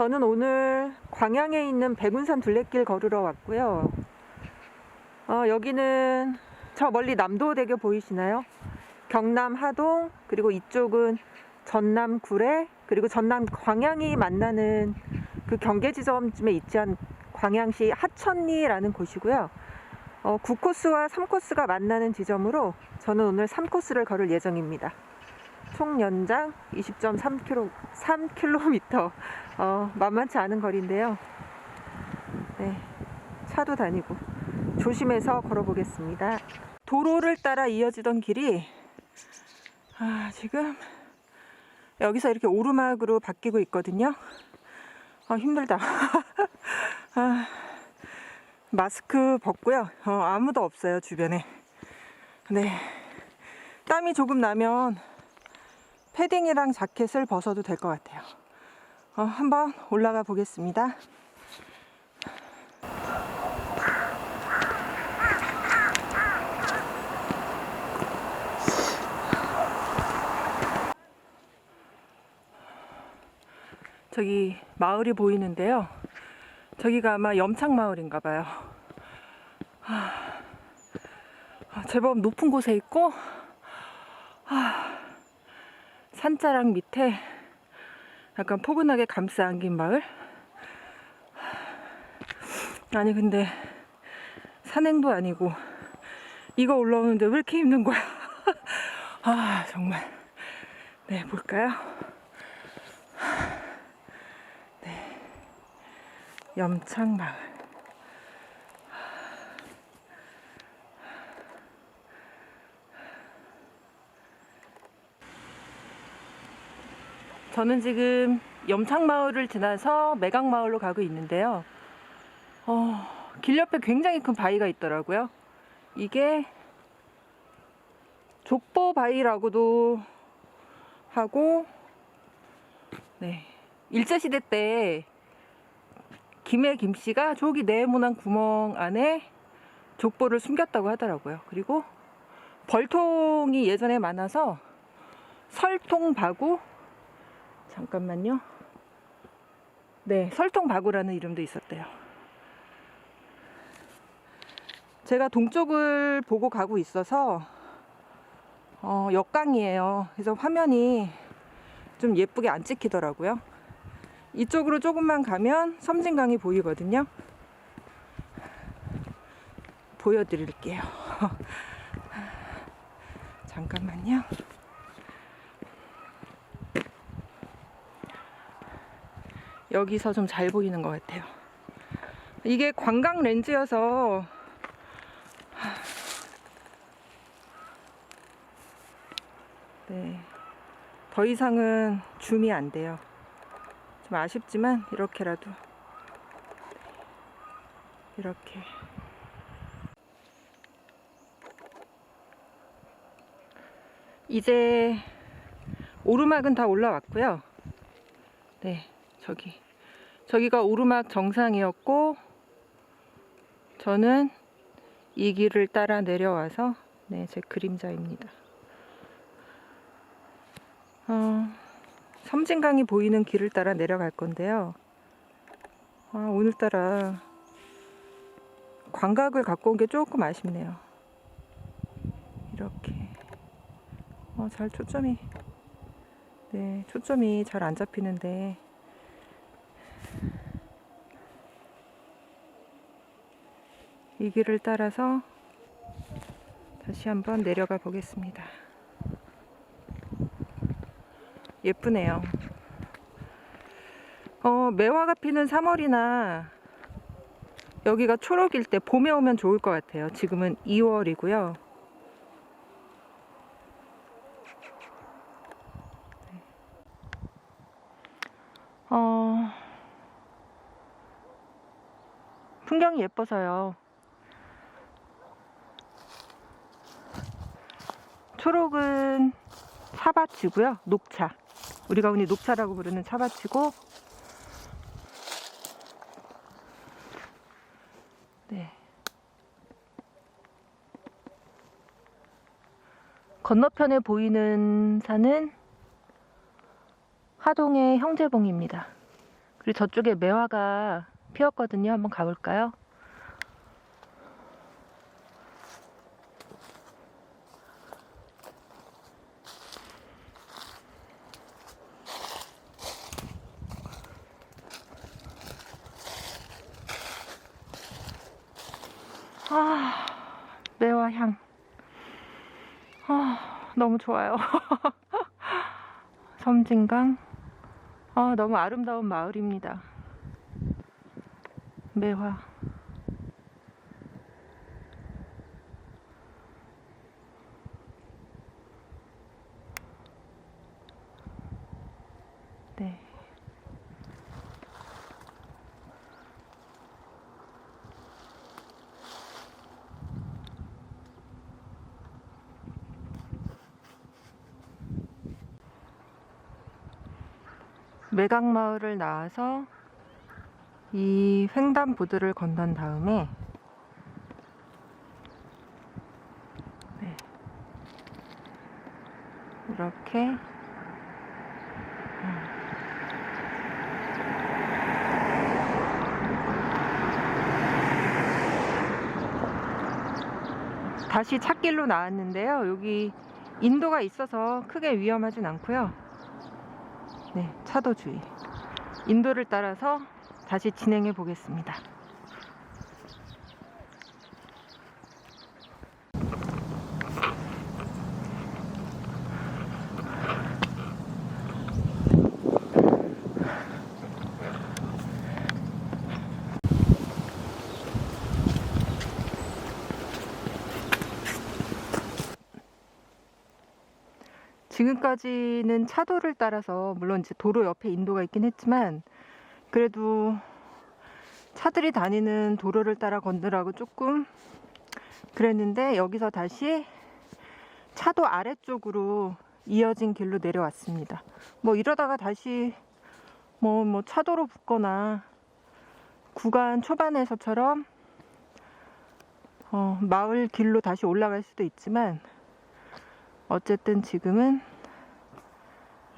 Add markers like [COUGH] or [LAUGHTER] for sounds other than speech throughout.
저는 오늘 광양에 있는 백운산 둘레길 걸으러 왔고요. 어, 여기는 저 멀리 남도대교 보이시나요? 경남 하동 그리고 이쪽은 전남 구례 그리고 전남 광양이 만나는 그 경계 지점쯤에 있지 않 광양시 하천리라는 곳이고요. 어, 9코스와 3코스가 만나는 지점으로 저는 오늘 3코스를 걸을 예정입니다. 총 연장 20.3km, 3km. 어, 만만치 않은 거리인데요. 네, 차도 다니고 조심해서 걸어보겠습니다. 도로를 따라 이어지던 길이 아, 지금 여기서 이렇게 오르막으로 바뀌고 있거든요. 아, 힘들다. [LAUGHS] 아, 마스크 벗고요. 어, 아무도 없어요, 주변에. 네. 땀이 조금 나면 패딩이랑 자켓을 벗어도 될 것 같아요. 어, 한번 올라가 보겠습니다. 저기 마을이 보이는데요. 저기가 아마 염창 마을인가 봐요. 하, 아, 제법 높은 곳에 있고 하, 산자락 밑에 약간 포근하게 감싸 안긴 마을. 아니 근데 산행도 아니고 이거 올라오는데 왜 이렇게 힘든 거야? [LAUGHS] 아 정말 네 볼까요? 네 염창마을 저는 지금 염창마을을 지나서 매강마을로 가고 있는데요. 어, 길 옆에 굉장히 큰 바위가 있더라고요. 이게 족보 바위라고도 하고, 네. 일제시대 때 김해 김씨가 저기 네모난 구멍 안에 족보를 숨겼다고 하더라고요. 그리고 벌통이 예전에 많아서 설통바구 잠깐만요. 네, 설통바구라는 이름도 있었대요. 제가 동쪽을 보고 가고 있어서 어, 역강이에요. 그래서 화면이 좀 예쁘게 안 찍히더라고요. 이쪽으로 조금만 가면 섬진강이 보이거든요. 보여드릴게요. [LAUGHS] 잠깐만요. 여기서 좀 잘 보이는 것 같아요. 이게 관광 렌즈여서 네. 더 이상은 줌이 안 돼요. 좀 아쉽지만 이렇게라도 이렇게 이제 오르막은 다 올라왔고요. 네, 저기 저기가 오르막 정상이었고 저는 이 길을 따라 내려와서 네, 제 그림자입니다. 어, 섬진강이 보이는 길을 따라 내려갈 건데요. 아, 오늘따라 광각을 갖고 온 게 조금 아쉽네요. 이렇게. 어, 잘 초점이, 네, 초점이 잘 안 잡히는데. 이 길을 따라서 다시 한번 내려가 보겠습니다. 예쁘네요. 어, 매화가 피는 3월이나 여기가 초록일 때 봄에 오면 좋을 것 같아요. 지금은 2월이고요. 어, 풍경이 예뻐서요. 초록은 차밭이고요. 녹차. 우리가 흔히 녹차라고 부르는 차밭이고 네. 건너편에 보이는 산은 하동의 형제봉입니다. 그리고 저쪽에 매화가 피었거든요. 한번 가볼까요? 아, 매화 향. 아, 너무 좋아요. [LAUGHS] 섬진강. 아, 너무 아름다운 마을입니다. 매화. 매각마을을 나와서 이 횡단보도를 건넌 다음에 네. 이렇게 다시 찾길로 나왔는데요. 여기 인도가 있어서 크게 위험하진 않고요. 네, 차도 주의. 인도를 따라서 다시 진행해 보겠습니다. 지금까지는 차도를 따라서 물론 이제 도로 옆에 인도가 있긴 했지만 그래도 차들이 다니는 도로를 따라 건너라고 조금 그랬는데 여기서 다시 차도 아래쪽으로 이어진 길로 내려왔습니다. 뭐 이러다가 다시 뭐, 뭐 차도로 붙거나 구간 초반에서처럼 어, 마을 길로 다시 올라갈 수도 있지만 어쨌든 지금은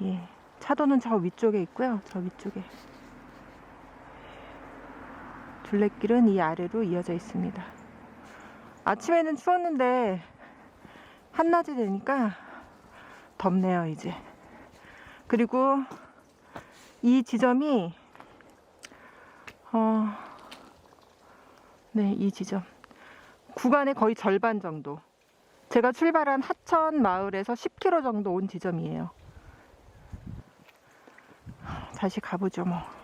예, 차도는 저 위쪽에 있고요. 저 위쪽에 둘레길은 이 아래로 이어져 있습니다. 아침에는 추웠는데 한낮이 되니까 덥네요, 이제. 그리고 이 지점이 어, 네, 이 지점 구간의 거의 절반 정도. 제가 출발한 하천 마을에서 10km 정도 온 지점이에요. 다시 가보죠, 뭐.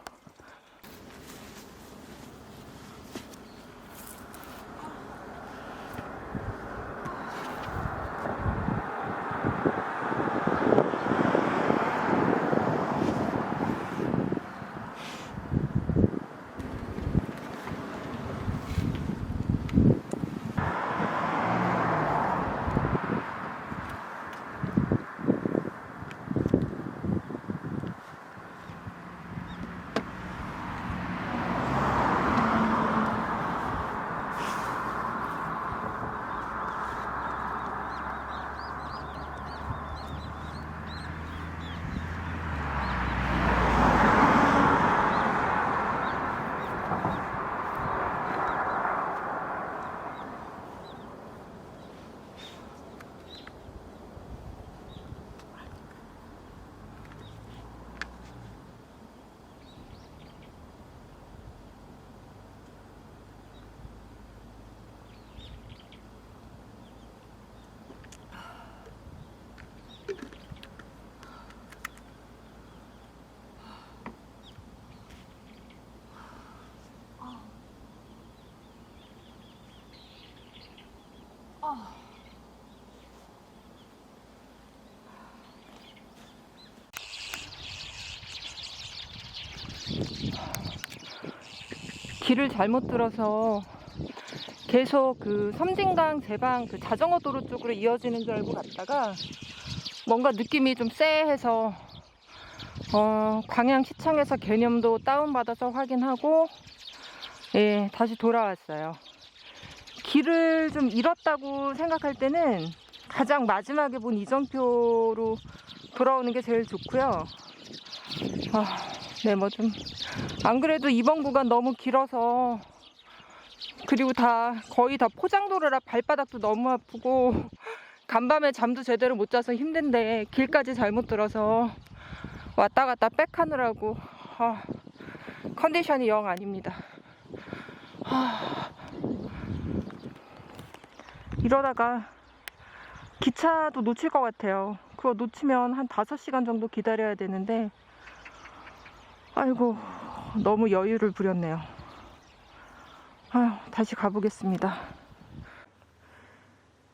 길을 잘못 들어서 계속 그 섬진강 제방 그 자전거 도로 쪽으로 이어지는 줄 알고 갔다가 뭔가 느낌이 좀 쎄해서 어, 광양시청에서 개념도 다운받아서 확인하고 예, 다시 돌아왔어요. 길을 좀 잃었다고 생각할 때는 가장 마지막에 본 이정표로 돌아오는 게 제일 좋고요. 아, 네, 뭐 좀, 안 그래도 이번 구간 너무 길어서, 그리고 다, 거의 다 포장도로라 발바닥도 너무 아프고, 간밤에 잠도 제대로 못 자서 힘든데, 길까지 잘못 들어서, 왔다 갔다 백하느라고, 아, 컨디션이 영 아닙니다. 아, 이러다가, 기차도 놓칠 것 같아요. 그거 놓치면 한 5시간 정도 기다려야 되는데, 아이고, 너무 여유를 부렸네요. 아휴, 다시 가보겠습니다.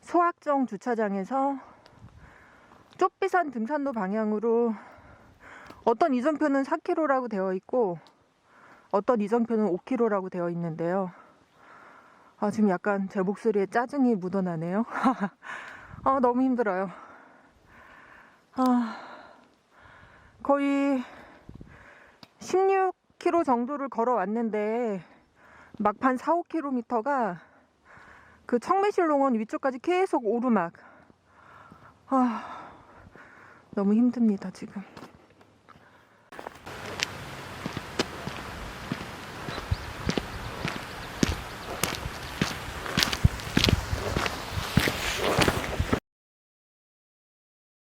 소학정 주차장에서 쪽비산 등산로 방향으로 어떤 이정표는 4km라고 되어 있고, 어떤 이정표는 5km라고 되어 있는데요. 아, 지금 약간 제 목소리에 짜증이 묻어나네요. [LAUGHS] 아, 너무 힘들어요. 아, 거의 16km 정도를 걸어왔는데 막판 4, 5km가 그 청매실농원 위쪽까지 계속 오르막. 아, 너무 힘듭니다, 지금.